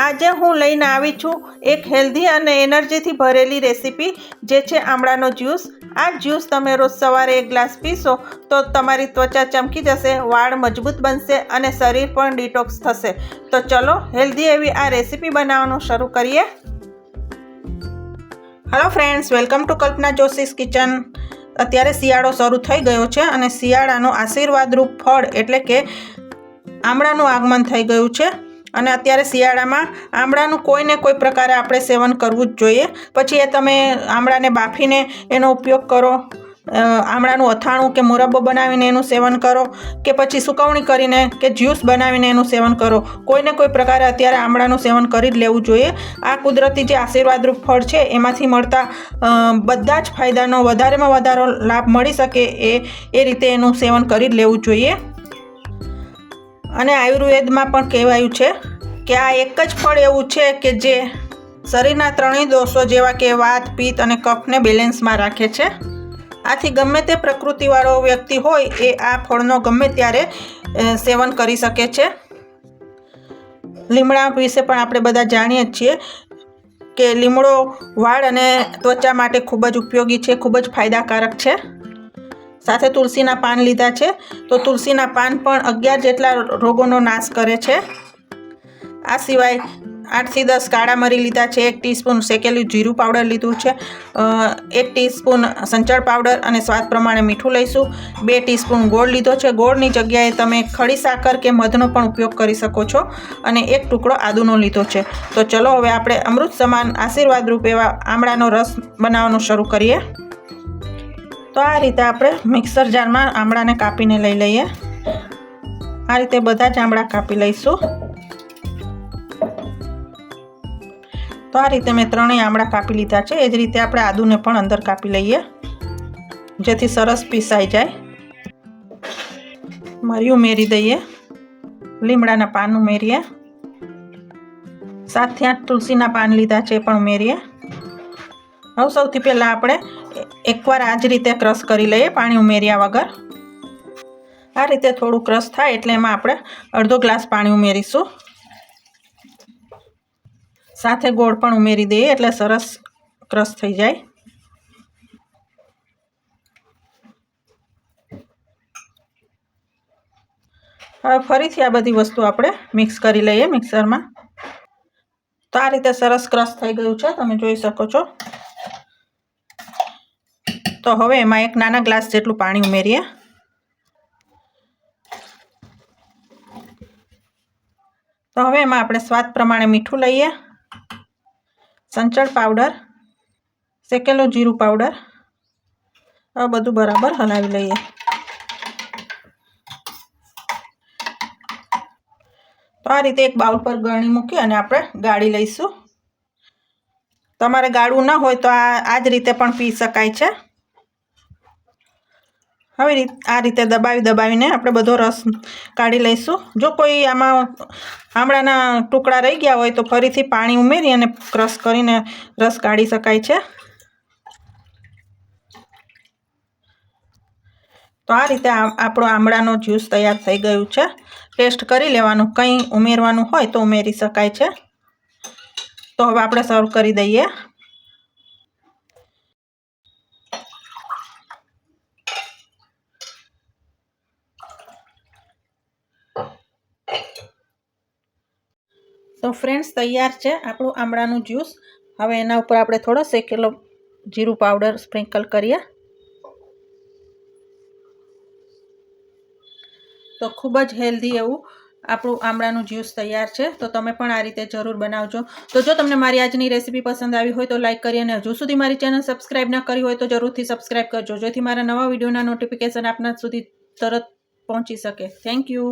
આજે હું લઈને આવી છું એક હેલ્ધી અને એનર્જીથી ભરેલી રેસીપી જે છે આમળાનો જ્યુસ આ જ્યુસ તમે રોજ સવારે એક ગ્લાસ પીશો તો તમારી ત્વચા ચમકી જશે, વાળ મજબૂત બનશે અને શરીર પણ ડિટોક્સ થશે. તો ચલો હેલ્ધી એવી આ રેસીપી બનાવવાનું શરૂ કરીએ. Hello friends welcome to Kalpana Joshi's kitchen અત્યારે શિયાળો શરૂ થઈ ગયો છે અને શિયાળાનું આશીર્વાદરૂપ ફળ એટલે કે આમળાનું આગમન થઈ ગયું છે. અને અત્યારે શિયાળામાં આમળાનું કોઈને કોઈ પ્રકારે આપણે સેવન કરવું જ જોઈએ. પછી એ તમે આમળાને બાફીને એનો ઉપયોગ કરો. આમળાનું અથાણું કે મુરબ્બો બનાવીને એનું સેવન કરો કે પછી સુકવણી કરીને કે જ્યુસ બનાવીને એનું સેવન કરો. કોઈને કોઈ પ્રકારે અત્યારે આમળાનું સેવન કરી જ લેવું જોઈએ. આ કુદરતી જે આશીર્વાદરૂપ ફળ છે એમાંથી મળતા બધા જ ફાયદાનો વધારેમાં વધારો લાભ મળી શકે એ એ રીતે એનું સેવન કરી જ લેવું જોઈએ. અને આયુર્વેદમાં પણ કહેવાયું છે કે આ એક જ ફળ એવું છે કે જે શરીરના ત્રણેય દોષો જેવા કે વાત, પિત્ત અને કફને બેલેન્સમાં રાખે છે. આથી ગમે તે પ્રકૃતિવાળો વ્યક્તિ હોય એ આ ફળનો ગમે ત્યારે સેવન કરી શકે છે. લીમડા વિશે પણ આપણે બધા જાણીએ છીએ કે લીમડો વાળ અને ત્વચા માટે ખૂબ જ ઉપયોગી છે, ખૂબ જ ફાયદાકારક છે. સાથે તુલસીના પાન લીધા છે. તો તુલસીના પાન પણ અગિયાર જેટલા રોગોનો નાશ કરે છે. આ સિવાય આઠથી દસ કાળા મરી લીધા છે, એક ટીસ્પૂન શેકેલું જીરું પાવડર લીધું છે એક ટીસ્પૂન સંચળ પાવડર અને સ્વાદ પ્રમાણે મીઠું લઈશું, બે ટીસ્પૂન ગોળ લીધો છે. ગોળની જગ્યાએ તમે ખડી સાકર કે મધનો પણ ઉપયોગ કરી શકો છો અને એક ટુકડો આદુનો લીધો છે. તો ચલો હવે આપણે અમૃત સમાન આશીર્વાદરૂપ એવા આમળાનો રસ બનાવવાનું શરૂ કરીએ. તો આ રીતે આપણે મિક્સર જારમાં આમળાને કાપીને લઈ લઈએ. આ રીતે બધા જ આમળા કાપી લઈશું. તો આ રીતે મેં ત્રણેય આમળા કાપી લીધા છે. એ જ રીતે આપણે આદુને પણ અંદર કાપી લઈએ. જેથી સરસ પીસાઈ જાય. મરી ઉમેરી દઈએ. લીમડાના પાન ઉમેરીએ. સાતથી આઠ તુલસીના પાન લીધા છે એ પણ ઉમેરીએ. હવે સૌથી પહેલાં આપણે એકવાર આ જ રીતે ક્રશ કરી લઈએ, પાણી ઉમેર્યા વગર. આ રીતે થોડું ક્રશ થાય એટલે એમાં આપણે અડધો ગ્લાસ પાણી ઉમેરીશું. સાથે ગોળ પણ ઉમેરી દઈએ એટલે સરસ ક્રશ થઈ જાય. હવે ફરીથી આ બધી વસ્તુ આપણે મિક્સ કરી લઈએ મિક્સરમાં. તો આ રીતે સરસ ક્રશ થઈ ગયું છે, તમે જોઈ શકો છો. તો હવે એમાં એક નાના ગ્લાસ જેટલું પાણી ઉમેરીએ. તો હવે એમાં આપણે સ્વાદ પ્રમાણે મીઠું લઈએ. સંચળ પાવડર, શેકેલું જીરું પાવડર, આ બધું બરાબર હલાવી લઈએ. તો આ રીતે એક બાઉલ પર ગળણી મૂકી અને આપણે ગાળી લઈશું. તમારે ગાળવું ન હોય તો આ આ જ રીતે પણ પી શકાય છે. હવે આ રીતે દબાવી, દબાવીને આપણે બધો રસ કાઢી લઈશું. જો કોઈ આમાં આમળાના ટુકડા રહી ગયા હોય તો ફરીથી પાણી ઉમેરી અને ક્રશ કરીને રસ કાઢી શકાય છે. તો આ રીતે આપણો આમળાનો જ્યુસ તૈયાર થઈ ગયું છે. ટેસ્ટ કરી લેવાનું. કંઈ ઉમેરવાનું હોય તો ઉમેરી શકાય છે. તો હવે આપણે સર્વ કરી દઈએ. તો ફ્રેન્ડ્સ તૈયાર છે આપણું આમળાનું જ્યુસ હવે એના ઉપર આપણે થોડો શેકેલો જીરું પાવડર સ્પ્રિંકલ કરીએ. તો ખૂબ જ હેલ્ધી એવું આપણું આમળાનું જ્યુસ તૈયાર છે. તો તમે પણ આ રીતે જરૂર બનાવજો. તો જો તમને મારી આજની રેસીપી પસંદ આવી હોય તો લાઇક કરી અને હજુ સુધી મારી ચેનલ સબસ્ક્રાઇબ ના કરી હોય તો જરૂરથી સબસ્ક્રાઈબ કરજો. જેથી મારા નવા વિડીયોના નોટિફિકેશન આપના સુધી તરત પહોંચી શકે. Thank you